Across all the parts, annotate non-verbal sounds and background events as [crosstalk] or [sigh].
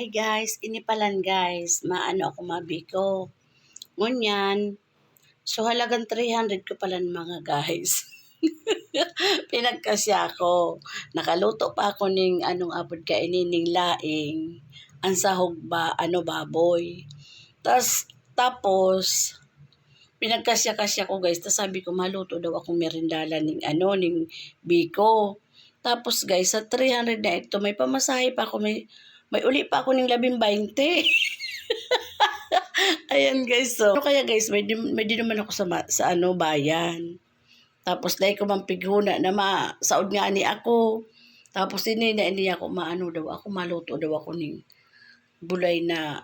Hi guys, inipalan guys. Maano ako mabiko. Ngunyan. So halagang 300 ko pala mga guys. [laughs] Pinagkasya ako. Nakaluto pa ako ning anong apod ka inining laing. Ang sahog ba, ano baboy. Tas, tapos, pinagkasya-kasya ko guys. Tapos sabi ko, maluto daw akong merindala ning ano, ning biko. Tapos guys, sa 300 na ito, may pamasahe pa ako, may, may uli pa ako ng labing 20. [laughs] Ayan guys, so. Ano kaya guys, may, di- may di naman ako sa, sa ano, bayan. Tapos dahil ko mampighuna na ma, nga ni ako. Tapos ini na ini ako maano daw ako, maluto daw ako ning bulay na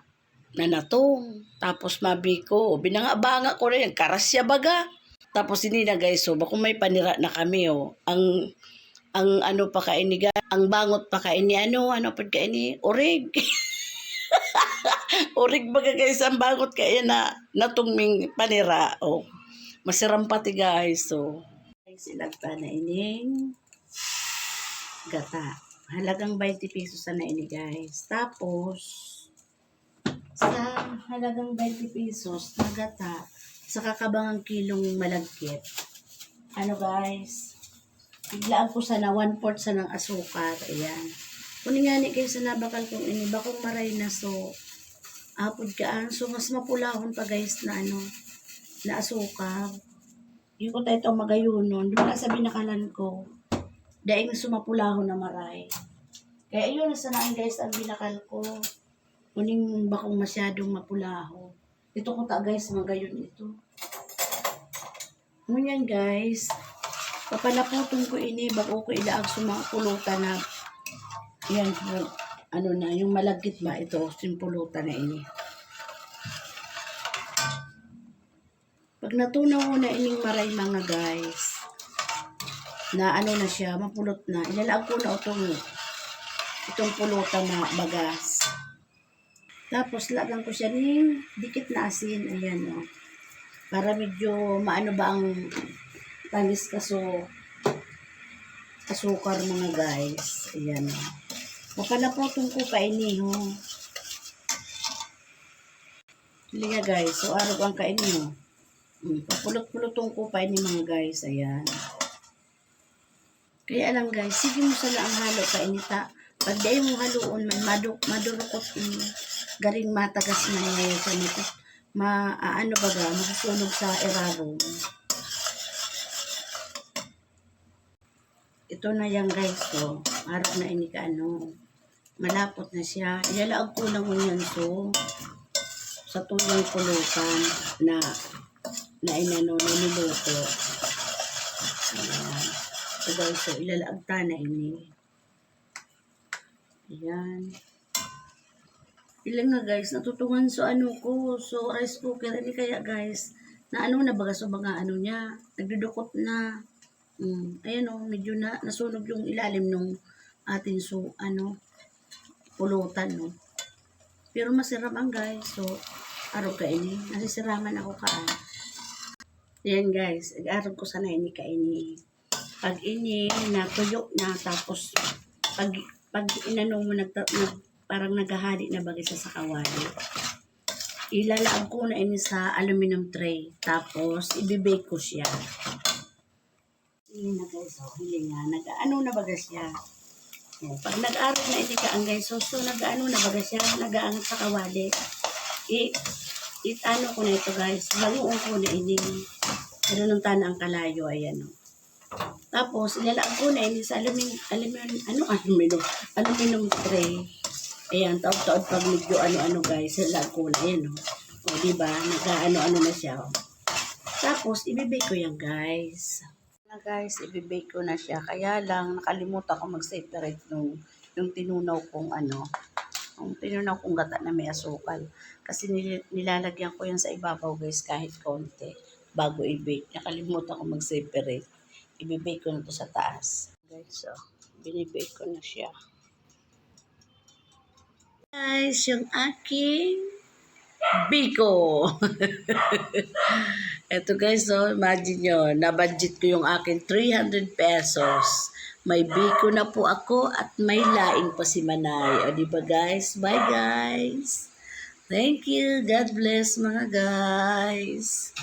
na natong. Tapos mabi ko, binanga-banga ko rin, karasya baga. Tapos ini na guys, so bako may panira na kami oh. Ang ang ano pa kaini ang bangot pa kaini ano, ano pa kaini, orig. orig [laughs] baga guys, ang bangot kaya na natungming panira oh. Masiram pati guys, so guys, ilagta na ining gata. Halagang 20 pesos na ini guys. Tapos, sa halagang 20 pesos na gata, sa kakabangang kilong malagkit, ano guys, biglaan ko sana, one fourth sa ng asukar. Ayan. Kunin nga ni kayo sa nabakal kong ini, bakong maray na so, apod kaan. So, mas mapulahon pa guys na ano, na asukar. Yung ko tayo itong magayunon, doon na sa binakalan ko, daing sumapulahon na maray. Kaya yun, nasa nain guys, ang binakal ko. Kuning bakong masyadong mapulaho. Ito ko ta guys, magayon ito. Ngunyan guys, papalaputon ko ini, bako ko ilaag sa mga pulutan na, yan, ano na, yung malagkit ba, ito, simpulutan na ini. Pag natunaw na ining maray mga guys, na ano na siya, mapulot na, ilalaag ko na itong, itong pulutan na bagas. Tapos, lagyan ko siya ng dikit na asin. Ayan, o. Para medyo maano ba ang tamis kaso asukar mga guys. Ayan, o. Mapalapotong ko pa ini, ho. Liga guys. So, araw ang kainin mo. Hmm, papulot-pulotong ko pa ini mga guys. Ayan. Kaya lang guys, sige mo sa ang halo ka inita. Pag di mo haluon man maduk madurukot ini garing matagas na ngayon sa nito. Ma ano ba ga masusunog sa erarong. Ito na yan guys to. Araw na ini ka ano. Malapot na siya. Ilalaag ko lang yan to sa tuyang kulutan na na inano na niluto. Ayan. So guys, so ilalaagta na ini. Ayan. Ilan nga guys, natutungan so ano ko, so rice cooker. Hindi kaya guys, na ano na baga so mga ano niya, nagdudukot na. Mm, ayan o, medyo na, nasunog yung ilalim nung ating so, ano, pulutan no. Pero masarap ang guys, so, araw ka ini, nasisiraman ako kaan. Ayan guys, araw ko sana ini ka ini pag ini natuyo na tapos pag pag inano mo nag, nag parang naghahali na bagay sa sakawali ilalaag ko na ini sa aluminum tray tapos ibibake ko siya ini na guys oh hili nga nag ano na baga siya oh, pag nag-arot na ini ka ang guys so, so nag-ano na baga siya nag-aangat sa kawali i it ano ko na ito guys bagoong ko na ini pero nung tana ang kalayo ayan oh tapos, ilalaag ko na ini sa aluminum, aluminum, ano, aluminum, aluminum tray. Ayan, taod-taod pag medyo ano-ano guys, ilalaag ko na, ayan, oh. O, diba, nagka-ano-ano na siya, oh. Tapos, ibibake ko yan, guys. Na guys, ibibake ko na siya. Kaya lang, nakalimutan ko mag-separate nung, yung tinunaw kong ano, yung tinunaw kong gata na may asukal. Kasi nil- nilalagyan ko yan sa ibabaw, guys, kahit konti, bago i-bake. Nakalimutan ko mag-separate ibibake ko na to sa taas. Guys, so, binibake ko na siya. Guys, yung aking biko. [laughs] Eto guys, so, imagine nyo, na-budget ko yung akin 300 pesos. May biko na po ako at may laing pa si Manay. O di ba guys? Bye guys! Thank you. God bless mga guys.